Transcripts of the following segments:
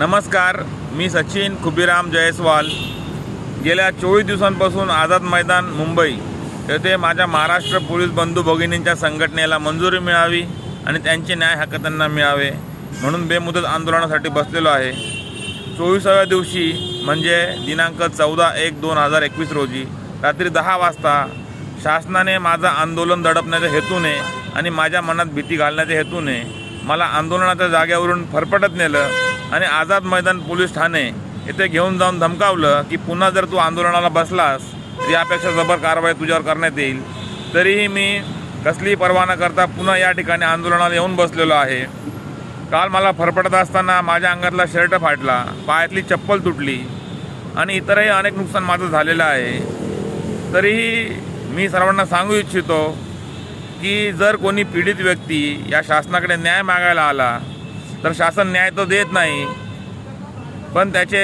नमस्कार मी सचिन खुबीराम जयस्वाल. गेल्या चोवीस दिवसांपासून आझाद मैदान मुंबई येथे माझ्या महाराष्ट्र पोलीस बंधू भगिनींच्या संघटनेला मंजुरी मिळावी आणि त्यांचे न्याय हक्क त्यांना मिळावे म्हणून बेमुदत आंदोलनासाठी बसलेलो आहे. चोवीसाव्या दिवशी म्हणजे दिनांक चौदा एक दोन हजार एकवीस रोजी रात्री दहा वाजता शासनाने माझं आंदोलन दडपण्याच्या हेतूने आणि माझ्या मनात भीती घालण्याच्या हेतूने मला आंदोलनाच्या जागेवरून फरफटत नेलं. आणि आझाद मैदान पोलीस ठाणे येथे घेऊन जाऊन धमकावलं की पुन्हा जर तू आंदोलनाला बसलास तर यापेक्षा जबर कारवाई तुझ्यावर करण्यात येईल. तरीही मी कसलीही पर्वा न करता पुन्हा या ठिकाणी आंदोलनाला येऊन बसलेलो आहे. काल मला फरफडत असताना माझ्या अंगातला शर्ट फाटला पायातली चप्पल तुटली आणि इतरही अनेक नुकसान माझं झालेलं आहे. तरीही मी सर्वांना सांगू इच्छितो की जर कोणी पीडित व्यक्ती या शासनाकडे न्याय मागायला आला तर शासन न्याय तो देत नाही. पण त्याचे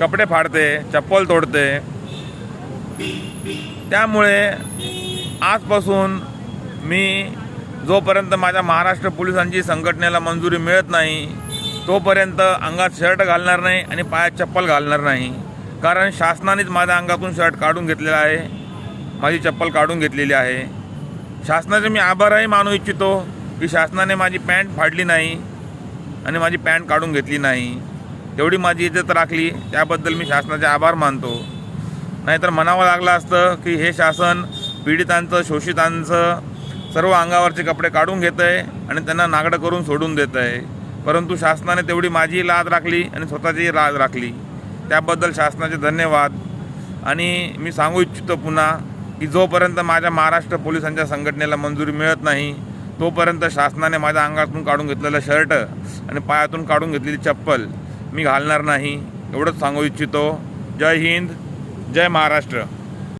कपडे फाडते चप्पल तोडते. त्यामुळे आजपासून मी जोपर्यंत माझ्या महाराष्ट्र पोलिसांची संघटनेला मंजुरी मिळत नाही तोपर्यंत अंगात शर्ट घालणार नाही आणि पायात चप्पल घालणार नाही. कारण शासनानेच माझ्या अंगातून शर्ट काढून घेतलेला आहे. माझी चप्पल काढून घेतलेली आहे. शासनाचे मी आभारही मानू इच्छितो की शासनाने माझी पॅन्ट फाडली नाही. आणि माझी पॅन्ट काढून घेतली नाही. तेवढी माझी इज्जत राखली त्याबद्दल मी शासनाचे आभार मानतो. नाहीतर म्हणावं लागलं असतं की हे शासन पीडितांचं शोषितांचं सर्व अंगावरचे कपडे काढून घेतं आहे आणि त्यांना नागडं करून सोडून देतं आहे परंतु शासनाने तेवढी माझी लाज राखली आणि स्वतःचीही लाज राखली. त्याबद्दल शासनाचे धन्यवाद. आणि मी सांगू इच्छितो पुन्हा की जोपर्यंत माझ्या महाराष्ट्र पोलिसांच्या संघटनेला मंजुरी मिळत नाही तोपर्यंत शासनाने माझ्या अंगातून काढून घेतलेलं शर्ट आणि पायातून काढून घेतलेली चप्पल मी घालणार नाही एवढंच सांगू इच्छितो. जय हिंद जय महाराष्ट्र.